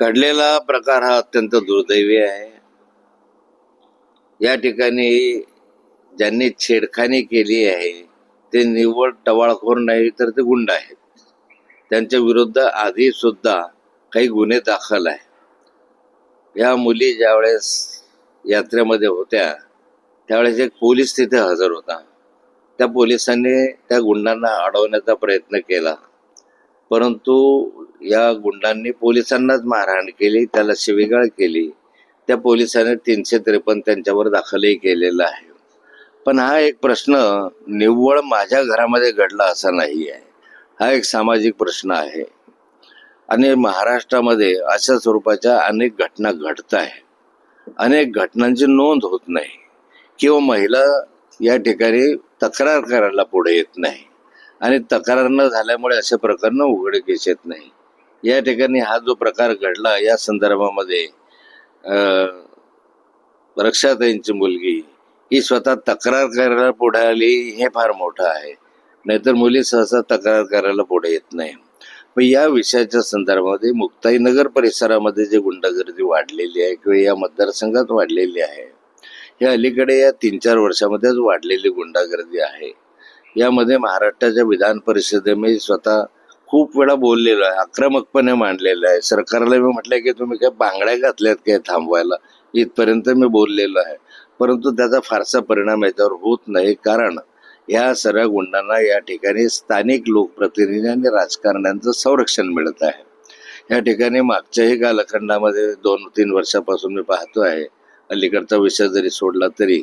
घडलेला प्रकार हा अत्यंत दुर्दैवी आहे. या ठिकाणी ज्यांनी छेडखानी केली आहे ते निव्वळ टवाळखोर नाही तर ते गुंड आहेत. त्यांच्या विरुद्ध आधी सुद्धा काही गुन्हे दाखल आहे या मुली ज्यावेळेस यात्रेमध्ये होत्या त्यावेळेस एक पोलीस तिथे हजर होता. त्या पोलिसांनी त्या गुंडांना अडवण्याचा प्रयत्न केला. परंतु या गुंडांनी पोलिसांनाच मारहाण केली त्याला शिवीगाळ केली. त्या पोलिसांनी तीनशे त्रेपन्न त्यांच्यावर दाखलही केलेला आहे. पण हा एक प्रश्न निव्वळ माझ्या घरामध्ये घडला असा नाही आहे. हा एक सामाजिक प्रश्न आहे. आणि महाराष्ट्रामध्ये अशा स्वरूपाच्या अनेक घटना घडत आहे. अनेक घटनांची नोंद होत नाही. किंवा महिला या ठिकाणी तक्रार करायला पुढे येत नाही. आणि तक्रार न झाल्यामुळे असे प्रकरण उघडकीस येत नाही. या ठिकाणी हा जो प्रकार घडला या संदर्भामध्ये रक्षाताईंची मुलगी ही स्वतः तक्रार करायला पुढे आली हे फार मोठं आहे. नाहीतर मुली सहसा तक्रार करायला पुढे येत नाही. पण या विषयाच्या संदर्भामध्ये मुक्ताईनगर परिसरामध्ये जे गुंडागर्दी वाढलेली आहे किंवा या मतदारसंघात वाढलेली आहे हे अलीकडे या तीन चार वर्षामध्येच वाढलेली गुंडागर्दी आहे. यामध्ये महाराष्ट्राच्या विधान परिषदेमध्ये स्वतः खूप वेळा बोललेलो आहे आक्रमकपणे मांडलेलं आहे. सरकारला मी म्हटलं की तुम्ही काय बांगड्या घातल्यात काय थांबवायला? इथपर्यंत मी बोललेलो आहे. परंतु त्याचा फारसा परिणाम याच्यावर होत नाही. कारण या सर्व गुंडांना या ठिकाणी स्थानिक लोकप्रतिनिधी आणि राजकारण्यांचं संरक्षण मिळत आहे. या ठिकाणी मागच्याही कालखंडामध्ये दोन तीन वर्षापासून मी पाहतो आहे अलीकडचा विषय जरी सोडला तरी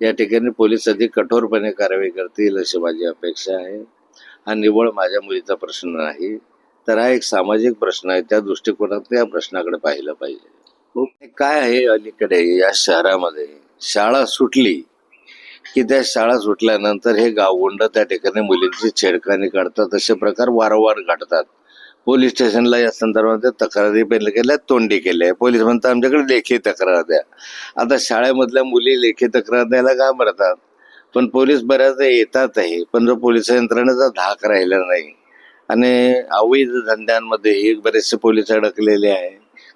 या ठिकाणी पोलीस अधिक कठोरपणे कारवाई करतील अशी माझी अपेक्षा आहे. हा निव्वळ माझ्या मुलीचा प्रश्न नाही. तर हा एक सामाजिक प्रश्न आहे. त्या दृष्टिकोनात या प्रश्नाकडे पाहिलं पाहिजे. काय आहे अलीकडे या शहरामध्ये? शाळा सुटली की त्या शाळा सुटल्यानंतर हे गावगुंड त्या ठिकाणी मुलींची छेडखानी काढतात असे प्रकार वारंवार घडतात. पोलीस स्टेशनला या संदर्भात तक्रारी पहिले केल्या तोंडी केल्या. पोलीस म्हणतात आमच्याकडे लेखी तक्रार द्या. आता शाळेमधल्या मुली लेखी तक्रार द्यायला घाबरतात पण पोलीस बऱ्याचदा येतातही पण जो पोलीस यंत्रणेचा धाक राहिला नाही. आणि अवैध धंद्यांमध्ये बरेचसे पोलीस अडकलेले आहे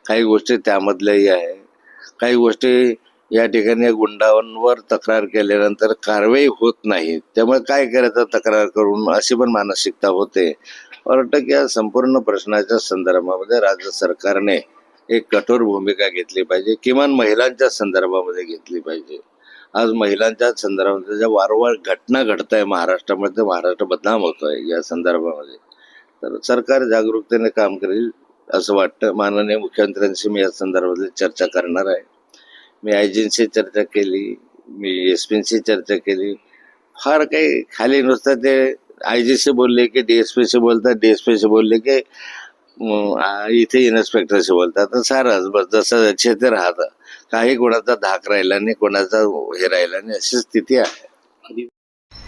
काही गोष्टी त्यामधल्याही आहे काही गोष्टी या ठिकाणी गुंडांवर तक्रार केल्यानंतर कारवाई होत नाही. त्यामुळे काय करायचं तक्रार करून? अशी पण मानसिकता होते. पर्यटक वाटतं की या संपूर्ण प्रश्नाच्या संदर्भामध्ये राज्य सरकारने एक कठोर भूमिका घेतली पाहिजे. किमान महिलांच्या संदर्भामध्ये घेतली पाहिजे. आज महिलांच्या संदर्भामध्ये ज्या वारंवार घटना घडत आहे महाराष्ट्रामध्ये महाराष्ट्र बदनाम होतो आहे या संदर्भामध्ये. तर सरकार जागरूकतेने काम करेल असं वाटतं. माननीय मुख्यमंत्र्यांशी मी या संदर्भातली चर्चा करणार आहे. मी आयजींशी चर्चा केली मी एस पींशी चर्चा केली. फार काही खाली नुसतं ते आयजीशी बोलले की डीएसपीशी बोलतात डीएसपीशी बोलले की इथे इन्स्पेक्टरशी बोलतात तर सारच बस जसं ते राहतं. काही कोणाचा धाक राहिला नाही कोणाचा हे राहिला नाही अशी स्थिती आहे.